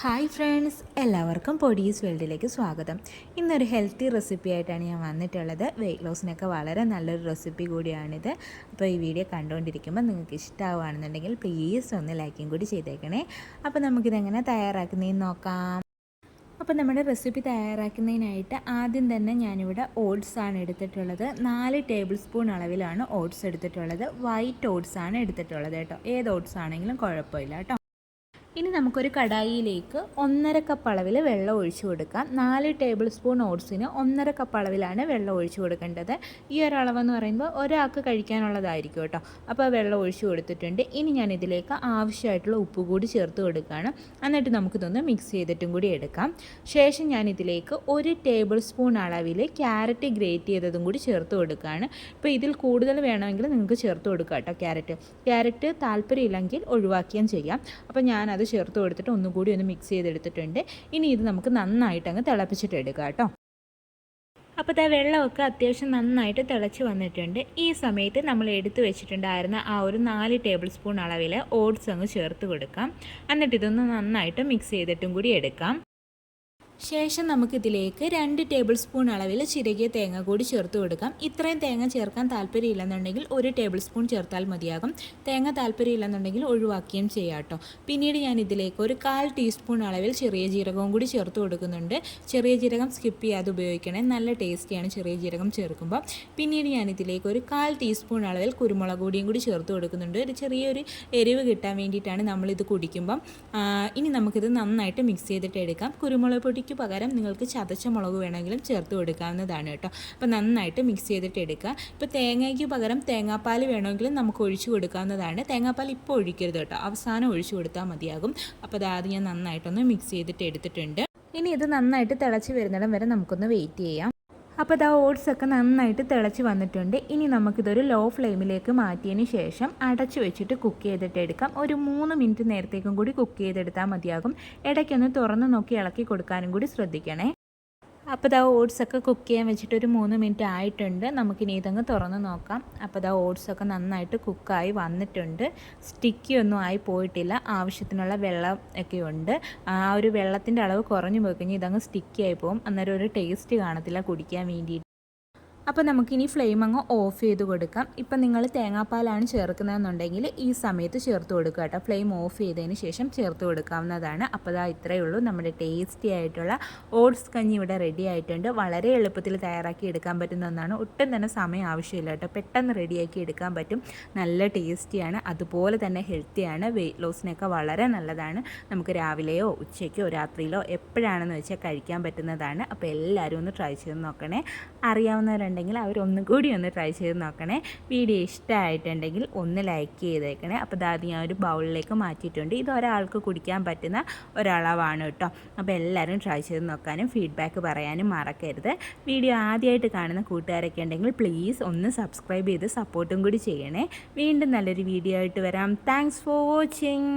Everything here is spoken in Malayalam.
ഹായ് ഫ്രണ്ട്സ് എല്ലാവർക്കും പൊടീസ് വേൾഡിലേക്ക് സ്വാഗതം. ഇന്നൊരു ഹെൽത്തി റെസിപ്പി ആയിട്ടാണ് ഞാൻ വന്നിട്ടുള്ളത്. വെയിറ്റ് ലോസിനൊക്കെ വളരെ നല്ലൊരു റെസിപ്പി കൂടിയാണിത്. അപ്പോൾ ഈ വീഡിയോ കണ്ടുകൊണ്ടിരിക്കുമ്പോൾ നിങ്ങൾക്ക് ഇഷ്ടമാവുകയാണെന്നുണ്ടെങ്കിൽ പ്ലീസ് ഒന്ന് ലൈക്കും കൂടി ചെയ്തേക്കണേ. അപ്പോൾ നമുക്കിതെങ്ങനെ തയ്യാറാക്കുന്നതെന്ന് നോക്കാം. അപ്പോൾ നമ്മുടെ റെസിപ്പി തയ്യാറാക്കുന്നതിനായിട്ട് ആദ്യം തന്നെ ഞാനിവിടെ ഓട്സ് ആണ് എടുത്തിട്ടുള്ളത്. നാല് ടേബിൾ സ്പൂൺ അളവിലാണ് ഓട്സ് എടുത്തിട്ടുള്ളത്. വൈറ്റ് ഓട്സ് ആണ് എടുത്തിട്ടുള്ളത് കേട്ടോ. ഏത് ഓട്സ് ആണെങ്കിലും കുഴപ്പമില്ല കേട്ടോ. ഇനി നമുക്കൊരു കടായിയിലേക്ക് ഒന്നര കപ്പ് അളവിൽ വെള്ളം ഒഴിച്ചു കൊടുക്കാം. നാല് ടേബിൾ സ്പൂൺ ഓട്സിന് ഒന്നര കപ്പ് അളവിലാണ് വെള്ളം ഒഴിച്ചു കൊടുക്കേണ്ടത്. ഈ ഒരളവെന്ന് പറയുമ്പോൾ ഒരാൾക്ക് കഴിക്കാനുള്ളതായിരിക്കും കേട്ടോ. അപ്പോൾ വെള്ളം ഒഴിച്ചു കൊടുത്തിട്ടുണ്ട്. ഇനി ഞാൻ ഇതിലേക്ക് ആവശ്യമായിട്ടുള്ള ഉപ്പ് കൂടി ചേർത്ത് കൊടുക്കുകയാണ്. എന്നിട്ട് നമുക്കിതൊന്ന് മിക്സ് ചെയ്തിട്ടും കൂടി എടുക്കാം. ശേഷം ഞാൻ ഇതിലേക്ക് ഒരു ടേബിൾ സ്പൂൺ അളവിൽ ക്യാരറ്റ് ഗ്രേറ്റ് ചെയ്തതും കൂടി ചേർത്ത് കൊടുക്കുകയാണ്. ഇപ്പോൾ ഇതിൽ കൂടുതൽ വേണമെങ്കിൽ നിങ്ങൾക്ക് ചേർത്ത് കൊടുക്കാം കേട്ടോ ക്യാരറ്റ് ക്യാരറ്റ് താല്പര്യമില്ലെങ്കിൽ ഒഴിവാക്കുകയും ചെയ്യാം. അപ്പോൾ ഞാനത് ചേർത്ത് കൊടുത്തിട്ട് ഒന്നുകൂടി ഒന്ന് മിക്സ് ചെയ്തെടുത്തിട്ടുണ്ട്. ഇനി ഇത് നമുക്ക് നന്നായിട്ട് അങ്ങ് തിളപ്പിച്ചിട്ട് എടുക്കാം കേട്ടോ. അപ്പോൾ ഇതാ വെള്ളമൊക്കെ അത്യാവശ്യം നന്നായിട്ട് തിളച്ച് വന്നിട്ടുണ്ട്. ഈ സമയത്ത് നമ്മൾ എടുത്തു വെച്ചിട്ടുണ്ടായിരുന്ന ആ ഒരു നാല് ടേബിൾ സ്പൂൺ അളവിൽ ഓട്സ് അങ്ങ് ചേർത്ത് കൊടുക്കാം. എന്നിട്ട് ഇതൊന്ന് നന്നായിട്ട് മിക്സ് ചെയ്തിട്ടും കൂടി എടുക്കാം. ശേഷം നമുക്കിതിലേക്ക് രണ്ട് ടേബിൾ സ്പൂൺ അളവിൽ ചിരകിയ തേങ്ങ കൂടി ചേർത്ത് കൊടുക്കാം. ഇത്രയും തേങ്ങ ചേർക്കാൻ താല്പര്യമില്ലെന്നുണ്ടെങ്കിൽ ഒരു ടേബിൾ സ്പൂൺ ചേർത്താൽ മതിയാകും. തേങ്ങ താല്പര്യമില്ലെന്നുണ്ടെങ്കിൽ ഒഴിവാക്കുകയും ചെയ്യാം കേട്ടോ പിന്നീട് ഞാൻ ഇതിലേക്ക് ഒരു കാൽ ടീസ്പൂൺ അളവിൽ ചെറിയ ജീരകവും കൂടി ചേർത്ത് കൊടുക്കുന്നുണ്ട്. ചെറിയ ജീരകം സ്കിപ്പ് ചെയ്യാതെ ഉപയോഗിക്കണേ. നല്ല ടേസ്റ്റിയാണ് ചെറിയ ജീരകം ചേർക്കുമ്പോൾ പിന്നീട് ഞാൻ ഇതിലേക്ക് ഒരു കാൽ ടീസ്പൂൺ അളവിൽ കുരുമുളക് പൊടിയും കൂടി ചേർത്ത് കൊടുക്കുന്നുണ്ട്. ഒരു ചെറിയൊരു എരിവ് കിട്ടാൻ വേണ്ടിയിട്ടാണ് നമ്മളിത് കുടിക്കുമ്പം. ഇനി നമുക്കിത് നന്നായിട്ട് മിക്സ് ചെയ്തിട്ട് എടുക്കാം. കുരുമുളക് പൊടി മുളകിക്ക് പകരം നിങ്ങൾക്ക് ചതച്ച മുളക് വേണമെങ്കിലും ചേർത്ത് കൊടുക്കാവുന്നതാണ് കേട്ടോ. അപ്പോൾ നന്നായിട്ട് മിക്സ് ചെയ്തിട്ട് എടുക്കുക. ഇപ്പോൾ തേങ്ങയ്ക്ക് പകരം തേങ്ങാപ്പാൽ വേണമെങ്കിലും നമുക്ക് ഒഴിച്ചു കൊടുക്കാവുന്നതാണ്. തേങ്ങാപ്പാൽ ഇപ്പോൾ ഒഴിക്കരുത് കേട്ടോ. അവസാനം ഒഴിച്ചു കൊടുത്താൽ മതിയാകും. അപ്പോൾ അതായത് ഞാൻ നന്നായിട്ടൊന്ന് മിക്സ് ചെയ്തിട്ട് എടുത്തിട്ടുണ്ട്. ഇനി ഇത് നന്നായിട്ട് തിളച്ച് വരുന്നിടം വരെ നമുക്കൊന്ന് വെയിറ്റ് ചെയ്യാം. അപ്പോൾ അത് ഓട്സ് ഒക്കെ നന്നായിട്ട് തിളച്ച് വന്നിട്ടുണ്ട്. ഇനി നമുക്കിതൊരു ലോ ഫ്ലെയിമിലേക്ക് മാറ്റിയതിന് ശേഷം അടച്ചു വെച്ചിട്ട് കുക്ക് ചെയ്തിട്ട് എടുക്കാം. ഒരു മൂന്ന് മിനിറ്റ് നേരത്തേക്കും കൂടി കുക്ക് ചെയ്തെടുത്താൽ മതിയാകും. ഇടയ്ക്കൊന്ന് തുറന്ന് നോക്കി ഇളക്കി കൊടുക്കാനും കൂടി ശ്രദ്ധിക്കണേ. അപ്പോൾ ഇതാ ഓട്സൊക്കെ കുക്ക് ചെയ്യാൻ വെച്ചിട്ട് ഒരു മൂന്ന് മിനിറ്റ് ആയിട്ടുണ്ട്. നമുക്കിനി ഇതങ്ങ് തുറന്ന് നോക്കാം. അപ്പോൾ ഇതാ ഓട്സൊക്കെ നന്നായിട്ട് കുക്കായി വന്നിട്ടുണ്ട്. സ്റ്റിക്കി ഒന്നും ആയി പോയിട്ടില്ല. ആവശ്യത്തിനുള്ള വെള്ളം ഒക്കെ ഉണ്ട്. ആ ഒരു വെള്ളത്തിന്റെ അളവ് കുറഞ്ഞു പോയി കഴിഞ്ഞാൽ ഇതങ്ങ് സ്റ്റിക്കി ആയി പോകും. അന്നേരം ഒരു ടേസ്റ്റ് കാണത്തില്ല കുടിക്കാൻ വേണ്ടിയിട്ട്. അപ്പോൾ നമുക്കിനി ഫ്ലെയിം അങ്ങ് ഓഫ് ചെയ്ത് കൊടുക്കാം. ഇപ്പം നിങ്ങൾ തേങ്ങാപ്പാലാണ് ചേർക്കുന്നതെന്നുണ്ടെങ്കിൽ ഈ സമയത്ത് ചേർത്ത് കൊടുക്കുക കേട്ടോ. ഫ്ലെയിം ഓഫ് ചെയ്തതിന് ശേഷം ചേർത്ത് കൊടുക്കാവുന്നതാണ്. അപ്പോൾ ഇതാ ഇത്രയേ ഉള്ളൂ. നമ്മുടെ ടേസ്റ്റി ആയിട്ടുള്ള ഓട്സ് കഞ്ഞി ഇവിടെ റെഡി ആയിട്ടുണ്ട്. വളരെ എളുപ്പത്തിൽ തയ്യാറാക്കി എടുക്കാൻ പറ്റുന്ന ഒന്നാണ്. ഒട്ടും തന്നെ സമയം ആവശ്യമില്ല കേട്ടോ. പെട്ടെന്ന് റെഡിയാക്കി എടുക്കാൻ പറ്റും. നല്ല ടേസ്റ്റിയാണ് അതുപോലെ തന്നെ ഹെൽത്തിയാണ് വെയിറ്റ് ലോസിനൊക്കെ വളരെ നല്ലതാണ്. നമുക്ക് രാവിലെയോ ഉച്ചയ്ക്കോ രാത്രിയിലോ എപ്പോഴാണെന്ന് വെച്ചാൽ കഴിക്കാൻ പറ്റുന്നതാണ്. അപ്പോൾ എല്ലാവരും ഒന്ന് ട്രൈ ചെയ്ത് നോക്കണേ. അറിയാവുന്നവരുണ്ട് ഉണ്ടെങ്കിൽ അവരൊന്നും കൂടി ഒന്ന് ട്രൈ ചെയ്ത് നോക്കണേ. വീഡിയോ ഇഷ്ടമായിട്ടുണ്ടെങ്കിൽ ഒന്ന് ലൈക്ക് ചെയ്തേക്കണേ. അപ്പോൾ അത് ഞാൻ ഒരു ബൗളിലേക്ക് മാറ്റിയിട്ടുണ്ട്. ഇത് ഒരാൾക്ക് കുടിക്കാൻ പറ്റുന്ന ഒരളവാണ് കേട്ടോ. അപ്പോൾ എല്ലാവരും ട്രൈ ചെയ്ത് നോക്കാനും ഫീഡ്ബാക്ക് പറയാനും മറക്കരുത്. വീഡിയോ ആദ്യമായിട്ട് കാണുന്ന കൂട്ടുകാരൊക്കെ ഉണ്ടെങ്കിൽ പ്ലീസ് ഒന്ന് സബ്സ്ക്രൈബ് ചെയ്ത് സപ്പോർട്ടും കൂടി ചെയ്യണേ. വീണ്ടും നല്ലൊരു വീഡിയോ ആയിട്ട് വരാം. Thanks for watching